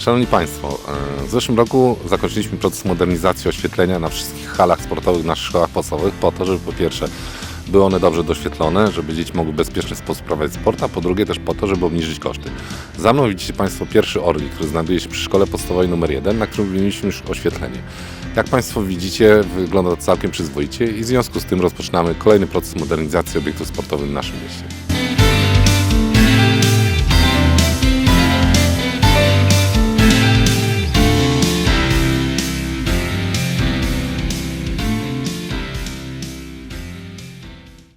Szanowni Państwo, e, w zeszłym roku zakończyliśmy proces modernizacji oświetlenia na wszystkich halach sportowych w naszych szkołach podstawowych po to, żeby po pierwsze były one dobrze doświetlone, żeby dzieci mogły w bezpieczny sposób prowadzić sport, a po drugie też po to, żeby obniżyć koszty. Za mną widzicie Państwo pierwszy orlik, który znajduje się przy szkole podstawowej numer 1, na którym wymieniliśmy już oświetlenie. Jak Państwo widzicie, wygląda to całkiem przyzwoicie i w związku z tym rozpoczynamy kolejny proces modernizacji obiektów sportowych w naszym mieście.